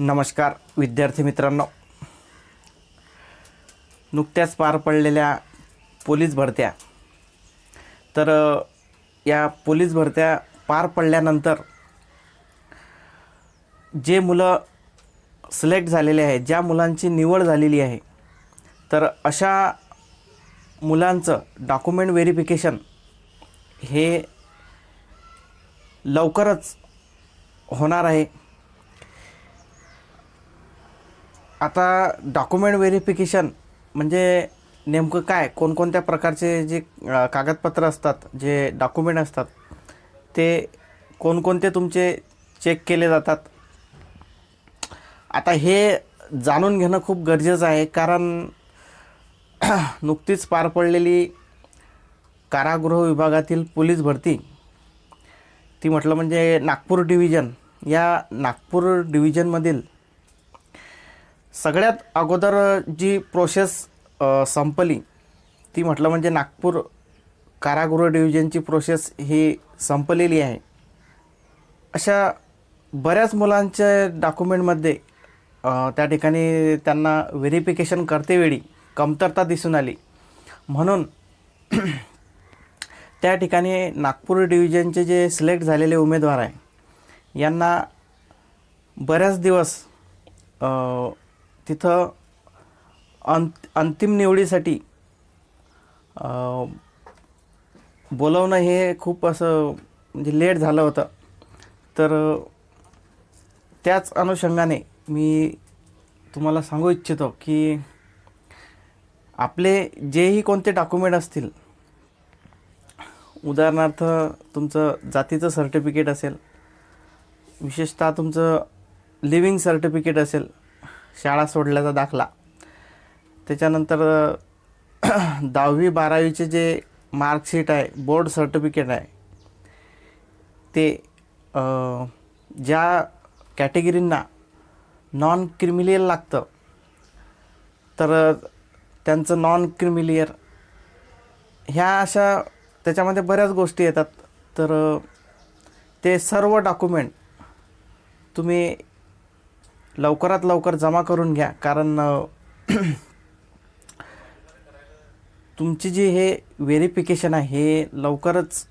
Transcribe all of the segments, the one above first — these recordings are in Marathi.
नमस्कार विद्यार्थी मित्रांनो. नुकत्याच पार पडलेल्या पोलीस भरत्या. तर या पोलीस भरत्या पार पडल्यानंतर जे मुलं सिलेक्ट झालेले आहे ज्या मुलांची निवड झालेली आहे तर अशा मुलांचं डॉक्युमेंट व्हेरिफिकेशन हे लवकरच होणार आहे. आता डॉक्युमेंट व्हेरिफिकेशन म्हणजे नेमकं काय? कोणकोणत्या प्रकारचे जे कागदपत्र असतात जे डॉक्युमेंट असतात ते कोणकोणते तुमचे चेक केले जातात? आता हे जाणून घेणं खूप गरजेचं आहे कारण नुकतीच पार पडलेली कारागृह विभागातील पोलीस भरती ती म्हटलं म्हणजे नागपूर डिव्हिजन या नागपूर डिव्हिजनमधील सगळ्यात अगोदर जी प्रोसेस संपली ती म्हटलं म्हणजे नागपूर कारागृह डिव्हिजनची प्रोसेस ही संपलेली आहे. अशा बऱ्याच मुलांच्या डॉक्युमेंटमध्ये त्या ठिकाणी त्यांना व्हेरिफिकेशन करतेवेळी कमतरता दिसून आली. म्हणून त्या ठिकाणी नागपूर डिव्हिजनचे जे सिलेक्ट झालेले उमेदवार आहे यांना बऱ्याच दिवस तिथं अंत अंतिम निवडीसाठी बोलवणं हे खूप असं म्हणजे लेट झालं होतं. तर त्याच अनुषंगाने मी तुम्हाला सांगू इच्छितो की आपले जेही कोणते डॉक्युमेंट असतील उदाहरणार्थ तुमचं जातीचं सर्टिफिकेट असेल विशेषतः तुमचं लिव्हिंग सर्टिफिकेट असेल शाळा सोडल्याचा दाखला. त्याच्यानंतर दहावी बारावीचे जे मार्कशीट आहे बोर्ड सर्टिफिकेट आहे ते ज्या कॅटेगरींना नॉन क्रिमिलियर लागतं तर त्यांचं नॉन क्रिमिलियर ह्या अशा त्याच्यामध्ये बऱ्याच गोष्टी येतात. तर ते सर्व डॉक्युमेंट तुम्ही लवकरात लवकर जमा करून घ्या. कारण तुमची जी हे व्हेरिफिकेशन आहे हे लवकरच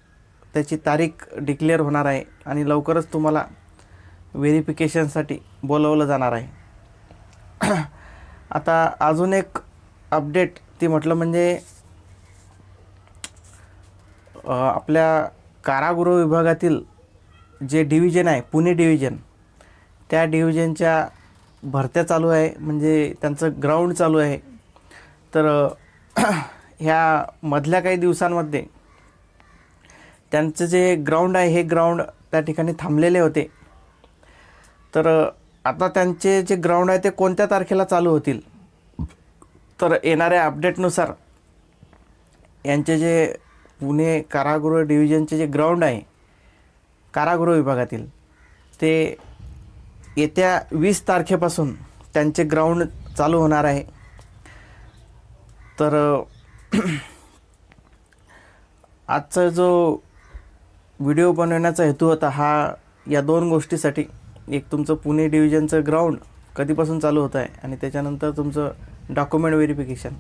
त्याची तारीख डिक्लेअर होणार आहे आणि लवकरच तुम्हाला व्हेरिफिकेशनसाठी बोलवलं जाणार आहे. आता अजून एक अपडेट ती म्हटलं म्हणजे आपल्या कारागृह विभागातील जे डिव्हिजन आहे पुणे डिव्हिजन त्या डिव्हिजनच्या भरत्या चालू आहे म्हणजे त्यांचं ग्राउंड चालू आहे. तर ह्या मधल्या काही दिवसांमध्ये त्यांचं जे ग्राउंड आहे हे ग्राउंड त्या ठिकाणी थांबलेले होते. तर आता त्यांचे जे ग्राउंड आहे ते कोणत्या तारखेला चालू होतील? तर येणाऱ्या अपडेटनुसार यांचे जे पुणे कारागृह डिव्हिजनचे जे ग्राउंड आहे कारागृह विभागातील ते येत्या वीस तारखेपासून त्यांचे ग्राउंड चालू होणार आहे. तर आजचा जो व्हिडिओ बनवण्याचा हेतू होता हा या दोन गोष्टीसाठी एक तुमचं पुणे डिव्हिजनचं ग्राउंड कधीपासून चालू होत आहे आणि त्याच्यानंतर तुमचं डॉक्युमेंट व्हेरिफिकेशन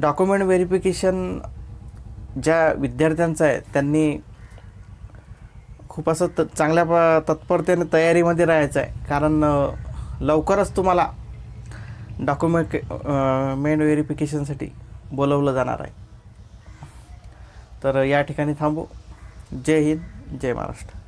डॉक्युमेंट व्हेरिफिकेशन ज्या विद्यार्थ्यांचं आहे त्यांनी खूप असं त चांगल्या प तत्परतेने तयारीमध्ये राहायचं आहे. कारण लवकरच तुम्हाला डॉक्युमेंट मेन व्हेरिफिकेशनसाठी बोलवलं जाणार आहे. तर या ठिकाणी थांबू. जय हिंद जय महाराष्ट्र.